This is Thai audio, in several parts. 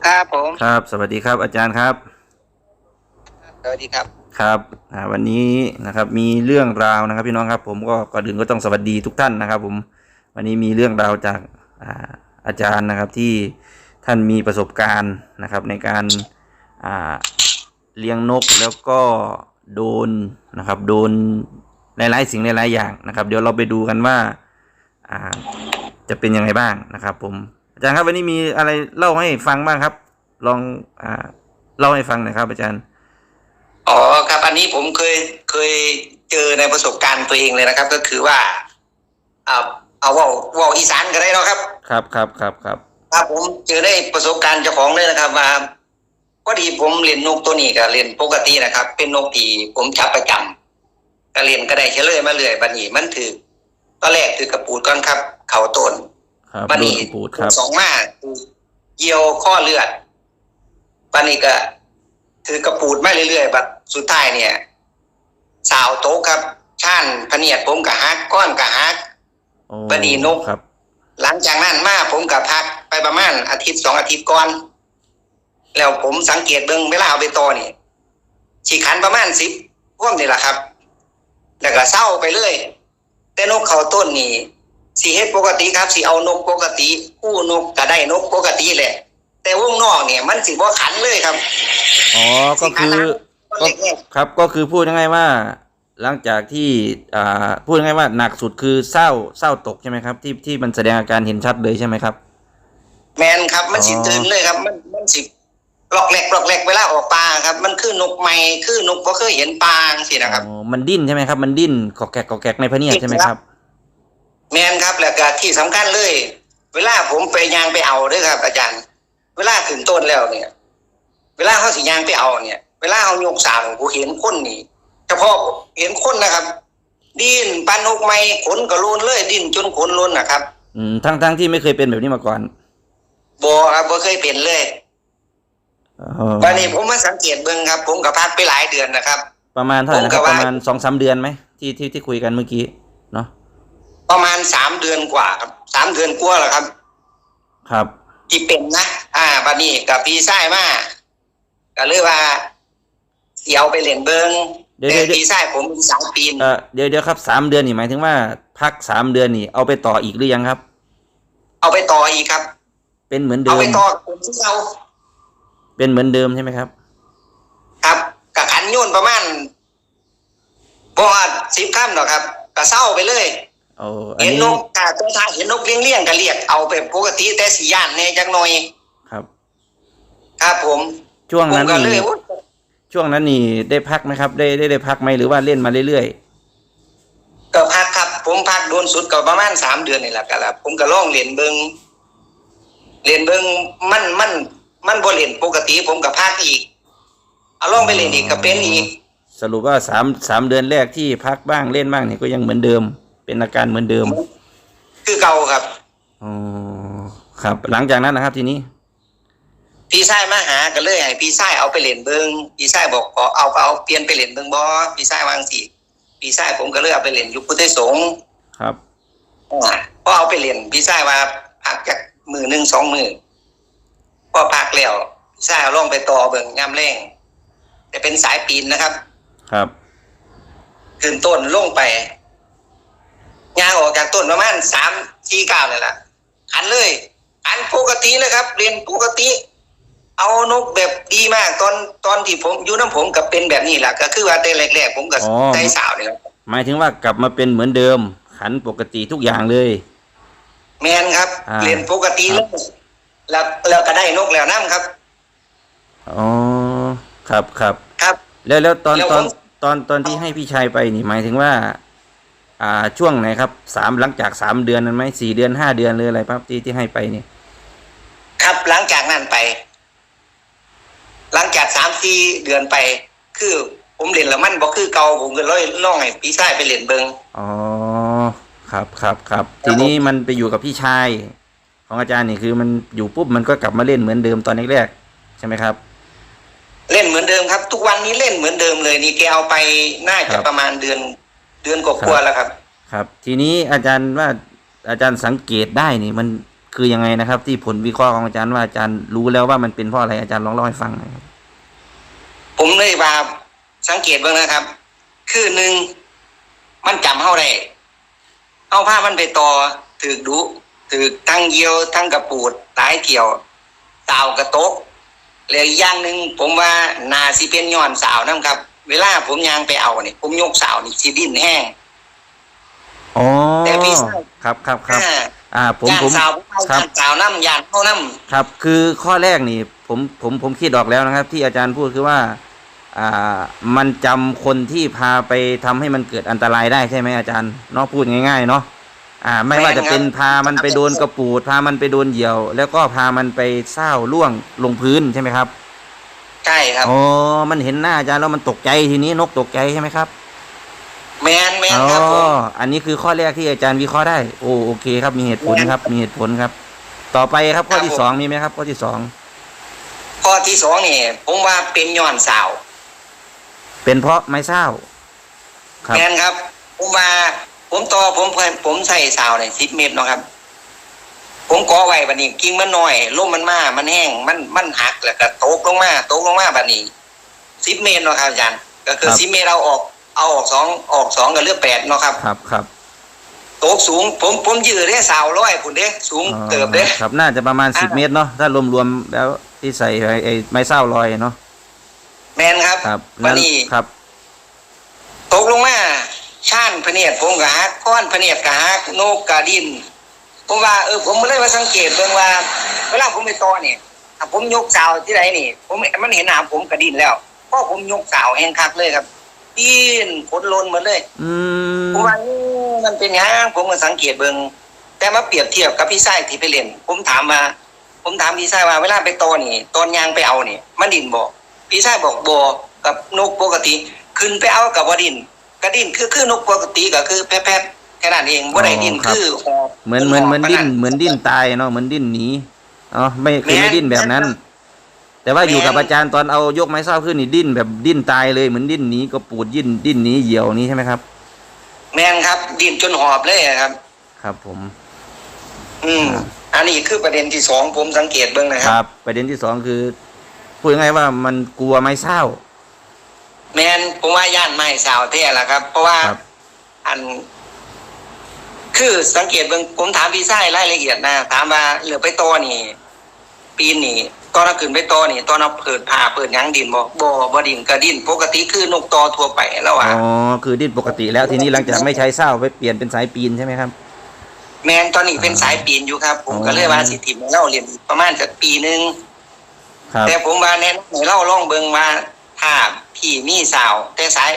ลครับผม ครับ สวัสดีครับ อาจารย์ครับ สวัสดีครับ ครับอ่าวันนี้นะครับ มีเรื่องราวนะครับ พี่น้องครับ ผมก็ก่อนอื่นก็ต้องสวัสดีทุกท่านนะครับ ผม วันนี้มีเรื่องราวจากอ่าอาจารย์นะครับที่ท่านมีประสบการณ์นะครับในการอ่าเลี้ยงนกแล้วก็โดนนะครับ โดนหลายๆสิ่งหลายๆอย่างนะครับ เดี๋ยวเราไปดูกันว่าอ่าจะเป็นยังไงบ้างนะครับ ผม อาจารย์ครับวันนี้มีอะไรเล่าให้ฟังบ้างครับ ลองอ่าเล่าให้ฟังหน่อยครับ อาจารย์อ๋อครับ อันนี้ผมเคยเคยเจอในประสบการณ์ตัวเองเลยนะครับ ก็คือว่าอ่าเอาเว่าเว่าอีสานก็ได้เนาะครับ ครับครับครับครับครับผมเจอได้ประสบการณ์เจ้าของเลยนะครับว่าพอดีผมเรียนนกตัวนี้ก็เรียนปกตินะครับ เป็นนกที่ผมจับประจำก็เรียนก็ได้เฉลยมาเรื่อยบัดนี้มันถือตอนแรกถือกระปูดก่อนครับ เข่าต้น ครับบัดโดนี้นปูดครับสองมาเยี่ยวข้อเลือดบัดนี้ก็ถือกระปูดมาเรื่อยๆบัดสุดท้ายเนี่ย สาวโต๊ะครับช่านพะเนียดผมกับฮักก้อนกับฮักโอ้บัดนี้นกครับ หลังจากนั้นมาผมกับพักไปประมาณอาทิตย์สองอาทิตย์ก่อน แล้วผมสังเกตเบิ่งเวลาเอาไปต่อนี่ฉีขันประมาณสิบพวกนี่แหละครับ แล้วก็เศร้าไปเรื่อยแต่นกเขาต้นนี่ สีเฮ็ดปกติครับสีเอานกปกติคู่นกก็ได้นกปกติแหละ แต่วงนอกเนี่ยมันสิบ่ขันเลยครับอ๋อก็คือก็เล็กครับก็คือพูดง่ายๆว่า หลังจากที่อ่าพูดง่ายๆว่าหนักสุดคือเศร้าเศร้าตกใช่ไหมครับ ที่ที่มันแสดงอาการเห็นชัดเลยใช่ไหมครับ แมนครับมันสิอ๋อตื่นเลยครับ มันมันสิหลอกแหลกหลอกแหลกเวลาออกปลาครับ มันคือนกใหม่คือนกบ่เคยเห็นปลาสินะครับอ๋อมันดิ้นใช่ไหมครับ มันดิ้นกอกแกกกอกแกกในพะเนียดใช่ไหมครับ แมนครับแล้วก็ที่สำคัญเลย เวลาผมไปยางไปเอาเด้วยครับ อาจารย์ เวลาขึ้นต้นแล้วเนี่ย เวลาเขาสิยางไปเอาเนี่ย เวลาเขายกสางกูเห็นคนนี่เฉพาะเห็นคนนะครับ ดิ้นปันนกไม้ขนกระลุนเลย ดิ้นจนขนลุนนะครับ อืมทั้งทั้งที่ไม่เคยเป็นแบบนี้มาก่อนบอครับบ่เคยเป็นเลยอ๋อวันนี้ผมมาสังเกตเบิ่งครับ ผมกับพักไปหลายเดือนนะครับ ประมาณเท่าไหร่นะครับผมก็ปว่าระมาณสองสามเดือนไหมที่ที่ที่คุยกันเมื่อกี้เนาะ ประมาณสามเดือนกว่าครับสามเดือนกว่าแล้วครับ ครับที่เป็นนะอ่าบัดนี้กับพี่ชายมาก็เลยว่าเดี๋ยวไปเล่นเบิงเดี๋ยวแต่เดี๋ยวพี่ชายผมมีสามปีน เออเดี๋ยวเดี๋ยวครับสามเดือนนี่หมายถึงว่าพักสามเดือนนี่เอาไปต่ออีกหรือยังครับ เอาไปต่ออีกครับ เป็นเหมือนเอาเดิไปมต่อกับผมที่เราเป็นเหมือนเดิมใช่ไหมครับ ครับกับขันโยนประมาณบ่สิบข้ามหรอกครับก็เศร้าไปเลยโอ้อัน เห็นนี้นกกาตัวทางเห็นนกเลี้ยงเลี้ยงๆก็เรียกเอาไปปกติแต่สีย่านเนี่ยจักหน่อยครับ ครับผมช่วงผมนั้นก็เลยนี่โอ๊ยช่วงนั้นนี่ได้พักไหมครับ ได้ได้ได้พักไหมหรือว่าเล่นมาเรื่อยก็พักครับ ผมพักโดนสุดก็ประมาณสามเดือนนี่แหละครับผมก็ล่องเรียนเบิงเรียนเบิงมันมันมันบ่เรียนปกติ ผมก็พักอีกเอาล่องไปเรียนอีกก็เป็นอีกๆสรุปว่าสามสามเดือนแรกที่พักบ้างเล่นบ้างนี่ก็ยังเหมือนเดิม เป็นอาการเหมือนเดิม คือเก่าครับอ๋อครับ หลังจากนั้นนะครับ ทีนี้ พี่ชายมาหาก็เลยให้พี่ชายเอาไปเรียนเบิงพี่ชายบอกขอเอาก็เอาเปลี่ยนไปเรียนเบิงบ่พี่ชายวาจั่งสิพี่ชายผมก็เลยเอาไปเรียนอยู่พุทธสงฆ์ครับอ่าพอเอาไปเรียนพี่ชายว่าพักจากมือหนึ่งสองมือพอพักแล้วพี่ชายเอาล่องไปต่อเบิ่งย่ำแรงแต่เป็นสายปีนนะครับ ครับขึ้นต้นลงไป ยางออกจากต้นประมาณสามสี่ก้าวเลยล่ะหันเลยหันปกติเลยครับ เรียนปกติ เอานกแบบดีมากตอนตอนที่ผมอยู่น้ำผมกับเป็นแบบนี้แหละก็คือว่าแต่แรกๆผมก็อ๋อใจสาวนี่แหละหมายถึงว่ากลับมาเป็นเหมือนเดิม ขันปกติทุกอย่างเลย แมนครับอ่าเรียนปกติครัแล้บวแล้วแล้วก็ได้นกแล้วน้ำครับอ๋อครับครับครับ แล้วแล้วตอนแล้วตอนผมตอนตอนที่ให้พี่ชายไปนี่หมายถึงว่า อ่าช่วงไหนครับสามหลังจากสามเดือนนั้นไหมสี่เดือนห้าเดือนหรืออะไรครับที่ที่ให้ไปนี่ครับหลังจากนั้นไป หลังจากสามสี่เดือนไป คือผมเรียนแล้วมันบอกคือเก่าผมก็เลยล่องให้พี่ชายไปเรียนเบิงอ๋อครับครับครับ ทีนี้มันไปอยู่กับพี่ชายของอาจารย์นี่คือมันอยู่ปุ๊บมันก็กลับมาเล่นเหมือนเดิมตอนแรกๆใช่ไหมครับ เล่นเหมือนเดิมครับ ทุกวันนี้เล่นเหมือนเดิมเลยนี่แกเอาไปน่าครัจะบประมาณเดือน เดือนกครัว่าบๆแล้วครับ ครับ ทีนี้อาจารย์ว่าอาจารย์สังเกตได้นี่มันคือยังไงนะครับ ที่ผลวิเคราะห์ของอาจารย์ว่าอาจารย์รู้แล้วว่ามันเป็นเพราะอะไรอาจารย์ลองเล่าให้ฟังหน่อยครับผมเลยว่าสังเกตเบ้างนะครับ คือหนึ่งมันจำเฮาได้เอาผ้ามันไปต่อถือดุถือทั้งเยียวทั้งกระปูดตายเกี่ยวสาวกระตกแล้วอีกอย่างหนึ่งผมว่านาสิเป็นย้อนสาวนั่นครับ เวลาผมยางไปเอาเนี่ยผมยกสาวนี่สิดิ้นแห้งอ๋อแต่พี่ทราบครับครับครับอ่าอ่าผมยานผมสาวผมเอาครับยานสาวน้ำยานเข้าน้ำครับคือข้อแรกนี่ผมผมผมคิดออกแล้วนะครับ ที่อาจารย์พูดคือว่าอ่ามันจำคนที่พาไปทำให้มันเกิดอันตรายได้ใช่ไหมอาจารย์เนาะพูดง่ายๆเนาะอ่า ไม่ว่าจะเป็นพามันไปโดนกระปูดพามันไปโดนเหยี่ยว แล้วก็พามันไปเศร้าล่วงลงพื้นใช่ไหมครับใช่ครับอ๋อมันเห็นหน้าอาจารย์แล้วมันตกใจทีนี้นกตกใจใช่ไหมครับ แมนแมนอ๋อครับผมอันนี้คือข้อแรกที่อาจารย์วิเคราะห์ได้ โอ้โอเคครับ มีเหตุผลครับ มีเหตุผลครับ ต่อไปครับข้อที่สองมีไหมครับ ข้อที่สองข้อที่สองนี่ผมว่าเป็นย้อนสาว เป็นเพราะไม้เศร้าครับแมนครับ ผมว่าผมต่อผมผมใส่สาวเนี่ยสิบเมตรเนาะครับ ผมก่อไว้บัดนี้กิ่งมันน้อยลมมันมา มันแห้ง มันมันหักแล้วก็ตกลงมาตกลงมาบัดนี้สิบเมตรเนาะครับอาจารย์ก็คือสิบเมตรเอาออกเอาออกสองออกสองกับเลือกแปดเนาะครับครับครับตกสูง ผมผมยืดได้สาวร้อยคุณเด้สูงอ๋อเติบเด้ ครับน่าจะประมาณสิบอ่าเมตรเนาะถ้ารวมๆแล้วที่ใส่ไอ้ไอ้ไม้เศร้าลอยเนาะแมนครับครับบัดนี้ ครับ ตกลงมาชานพะเนียดผมกะฮักก้อนพะเนียดกะฮักนกกะดิน ผมว่าเออผมเลยว่าสังเกตเบิ่งว่าเวลาผมไปต่อเนี่ยถ้าผมยกสาวที่ไหนนี่ ผมมันเห็นหน้าผมกระดินแล้วเพราะผมยกสาวแห้งคักเลยครับดินขนลนหมดเลยอืมผมว่าอืมมันเป็นหยังผมก็สังเกตเบิ่งแต่มาเปรียบเทียบกับพี่ชายที่ไปเล่น ผมถามมา ผมถามพี่ชายว่าเวลาไปต่อนี่ ตอนยางไปเอานี่มันดินบ่พี่ชายบอกบ่กับนกปกติ ขึ้นไปเอากับว่าดินกระดินคือคือนกปกติก็คือแป๊บๆ แค่นั้นเองบ่ได้ดินคือหอบเหมือนเหมือนเหมือนดิ้นหบเหมือนดิ้นตายเนาะเหมือนดิ้นหนีอ๋อไม่คือแม่ไม่นดิ้นแบบนั้น แต่ว่าอยู่แม่นกับอาจารย์ตอนเอายกไม้เศร้าขึ้นนี่ดิ้นแบบดิ้นตายเลยเหมือนดิ้นหนีก็ปูดดิ้นดิ้นหนีเหยี่ยวนี้ใช่ไหมครับ แม่นครับ ดินจนหอบเลยอะครับ ครับผม อืมอันนี้คือประเด็นที่สองผมสังเกตเบิ่งนะคครับรับ ประเด็นที่สองคือพูดง่ายๆว่ามันกลัวไม้เศร้า แม่นผมว่าย่านไม้สาวแท้ละครับ เพราะว่าครับอัน คือสังเกตเบิ่งผมถามพี่ชายรายละเอียดนะถามว่าเหลือไปต่อนี่ ปีนนี่ตอนเราขึ้นไปต่อนี่ ตอนเราเปิดผ่าเปิดหยังดินบ่บ่บ่ดินกระดินปกติคือนกตอทั่วไปแล้วอะอ๋อคือดิ้นปกติแล้วทีนี้หลังจากไม่ใช้เศร้าไปเปลี่ยนเป็นสายปีนใช่ไหมครับ แมนตอนนี้เป็นสายปีนอยู่ครับ ผมอ๋อก็เลยว่าสิทิมให้เราเรียนอีกประมาณสักปีหนึงครับ แต่ผมว่าแนะนำให้เราลองเบิ่งว่าถ้าพี่มีสาว แต่สาย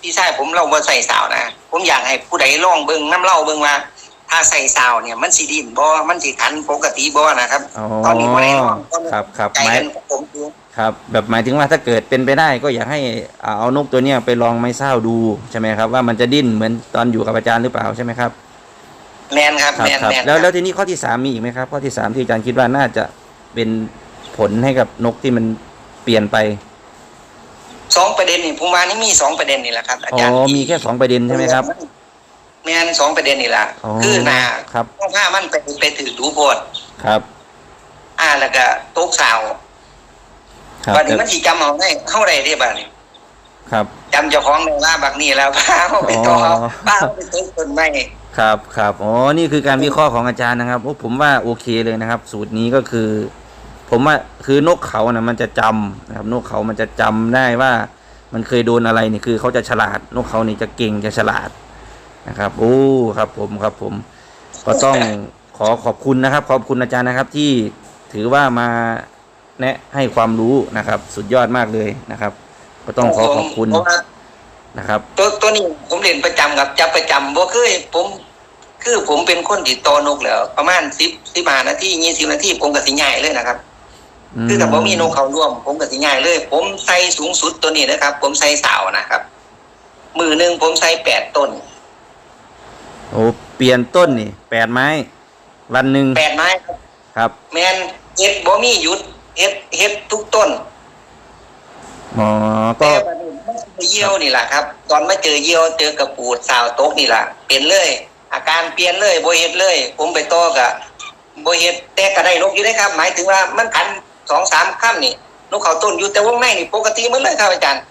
พี่ชายผมเราบ่ใส่สาวนะ ผมอยากให้ผู้ใดลองเบิ่งน้ำเล่าเบิ่งว่าถ้าใส่สาวเนี่ยมันสิดินบ่มันสิขันปกติบ่นะครับอ๋อตอนนี้บ่ได้ลองตอนนี้ครับครับใจหมายกันกับผมอยู่ครับ แบบหมายถึงว่าถ้าเกิดเป็นไปได้ก็อยากให้อ่าเอานกตัวเนี้ยไปลองไม้เศร้าดูใช่ไหมครับ ว่ามันจะดิ้นเหมือนตอนอยู่กับอาจารย์หรือเปล่าใช่ไหมครับแมนครับครับแมนครับแมนแล้วคแล้รัวบทีนี้ข้อที่สามมีอีกไหมครับ ข้อที่สามที่อาจารย์คิดว่าน่าจะเป็นผลให้กับนกที่มันเปลี่ยนไป สองประเด็นนี่ผมว่านี่มีสองประเด็นนี่แหละครับ อาอ๋อจารย์มีแค่สองประเด็นใช่ไหมครับ แมนสองประเด็นนี่แหละอ๋อคือหนาครับ ต้องผ้ามันไปไปถือดูโพดครับอ่าแล้วก็ตกสาวครับบัดนี้มันสิจำเอาได้เฮาได้เด้บัดนี้ครับ จำเจ้าของได้ว่าบักนี้แล้วพาเขาไปต่ออ๋อพาเขาไปตกต้นไม้ครับครับอ๋อนี่คือการวิเคราะห์ของอาจารย์นะครับโอ้ผมว่าโอเคเลยนะครับ สูตรนี้ก็คือ ผมว่าคือนกเขานะมันจะจำนะครับนกเขามันจะจำได้ว่ามันเคยโดนอะไรนี่คือเขาจะฉลาด นกเขานี่จะเก่งจะฉลาดนะครับโอ้ครับผมครับผม ก็ต้องขอขอบคุณนะครับ ขอบคุณอาจารย์นะครับ ที่ถือว่ามาแนะให้ความรู้นะครับ สุดยอดมากเลยนะครับ ก็ต้องขอขอบคุณนะครับตัวตัวนี้ผมเรียนประจำครับจับประจำบ่เคยผมคือผมเป็นคนติดตอนกแล้ว ประมาณ10 15นาที20นาทีผมก็สิย้ายเลยนะครับ คือถ้าบ่มีนกเขาร่วม ผมก็สิย้ายเลย ผมใส่สูงสุดตัวนี้นะครับ ผมใส่สาวนะครับ มือหนึงผมใส่8ต้น โอ้เปลี่ยนต้นนี่แปดไม้ วันหนึ่ง8ไม้ครับครับ แม่นเฮ็ดบ่มีหยุดเฮ็ดเฮ็ดทุกต้นอ๋อก็แต่บัดนี้มันไปเยี่ยวนี่แหละครับ ตอนมาเจอเยี่ยวเจอกระปูดสาวตกนี่แหละเป็นเลย อาการเปลี่ยนเลยบ่เฮ็ดเลย ผมไปต่อกับบ่เฮ็ดแต่ก็ได้นกอยู่ได้ครับ หมายถึงว่ามันขัน สองสามค่ำนี่นกเขาต้นอยู่แต่วงในนี่ปกติหมันเลยครับอาจารย์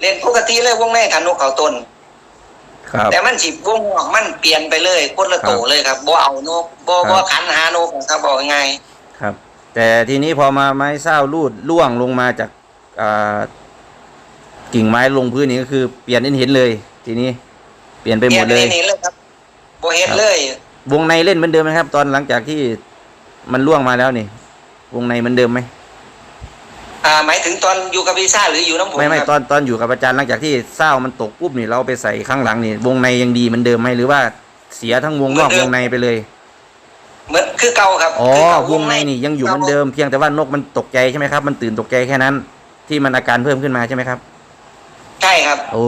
เรียนปกติเลยวงในขันนกเขาต้นครับแต่มันสิวงนอกมันเปลี่ยนไปเลยคนละโตครับเลยครับบ่เอานกบ่ครับบ่ขันหานกครับบอกง่ายครับ แต่ทีนี้พอมาไม้เศร้ารูดล่วงลงมาจากอ่ากิ่งไม้ลงพื้นนี่ก็คือเปลี่ยนเห็นๆเลย ทีนี้ เปลี่ยนไปๆหมดเลยนี่เลยครับบ่เฮ็ดครับเลย วงในเล่นเหมือนเดิมไหมครับ ตอนหลังจากที่มันล่วงมาแล้วนี่ วงในเหมือนเดิมไหมอ่าหมายถึงตอนอยู่กับพี่ซ่าหรืออยู่น้ำผมไม่ไม่ครับตอนตอนอยู่กับอาจารย์หลังจากที่เศร้ามันตกปุ๊บนี่เราไปใส่ข้างหลังนี่ วงในยังดีเหมือนเดิมไหมหรือว่าเสียทั้งวงนอกวงในไปเลยเหมือนคือเก่าครับอ๋อคืเก่าวงในนี่ยังอยู่เหมือนเดิมเพียงแต่ว่านกมันตกใจใช่ไหมครับ มันตื่นตกใจแค่นั้น ที่มันอาการเพิ่มขึ้นมาใช่ไหมครับ ใช่ครับโอ้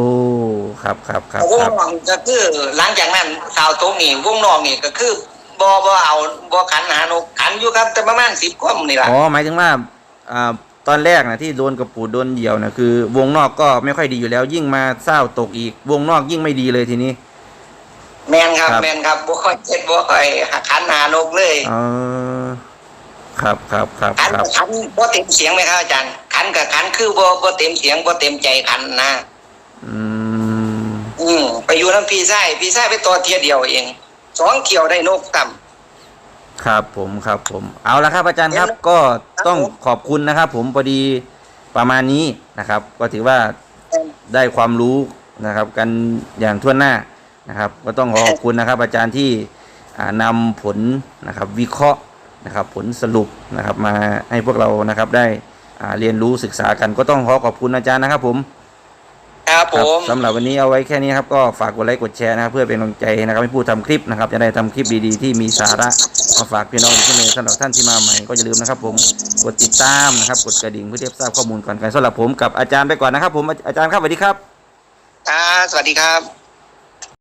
ครับครับครับวงครับนอกก็คือหลังจากนั้นข่าวตรงนี้วงนอกนี่ก็คือ บ่บ่เอาบ่ขันหานกขันอยู่ครับ แต่ประมาณ10ก้มนี่ล่ะอ๋อหมายถึงว่าอ่าตอนแรกนะที่โดนกระปูดโดนเหยี่ยวนะคือ วงนอกก็ไม่ค่อยดีอยู่แล้ว ยิ่งมาเศร้าตกอีก วงนอกยิ่งไม่ดีเลยทีนี้ แมนครับ ครับ แมนครับบ่ค่อยเจ็ดบ่ค่อยขันหานกเลยเออครับครับครับขันครับกับ ขันบ่เต็มเสียงไหมครับอาจารย์ขันกับขันคือบ่บ่เต็มเสียงบ่เต็มใจขันนะอืมอืมไปอยู่น้ำพี่ไส้พี่ไส้ไปตัวเทียเดียวเอง สองเขียวได้นกต่ำ ครับผมครับผมเอาละครับอาจารย์ครับเดี๋ยวก็ต้องครับผมขอบคุณนะครับ ผมพอดีประมาณนี้นะครับ ก็ถือว่าได้ความรู้นะครับ กันอย่างทั่วหน้านะครับ ก็ต้องขอขอบคุณนะครับ อาจารย์ที่อ่านำผลนะครับ วิเคราะห์นะครับ ผลสรุปนะครับ มาให้พวกเรานะครับได้อ่าเรียนรู้ศึกษากันก็ต้องขอขอบคุณอาจารย์นะครับ ผม ครับผครับมสำหรับวันนี้เอาไว้แค่นี้ครับก็ฝากกดไลค์กดแชร์นะครับเพื่อเป็นกำลังใจนะครับให้ผู้ทำคลิปนะครับจะได้ทำคลิปดีๆที่มีสาระมาฝากพี่น้องอีกเช่นเคยสำหรับท่านที่มาใหม่ก็อย่าลืมนะครับ ผมกดติดตามนะครับกดกระดิ่งเพื่อที่จะทราบข้อมูลก่อนกันสำหรับผมกับอาจารย์ไปก่อนนะครับ ผมอาจารย์ครับสวัสดีครับอ่าสวัสดีครับ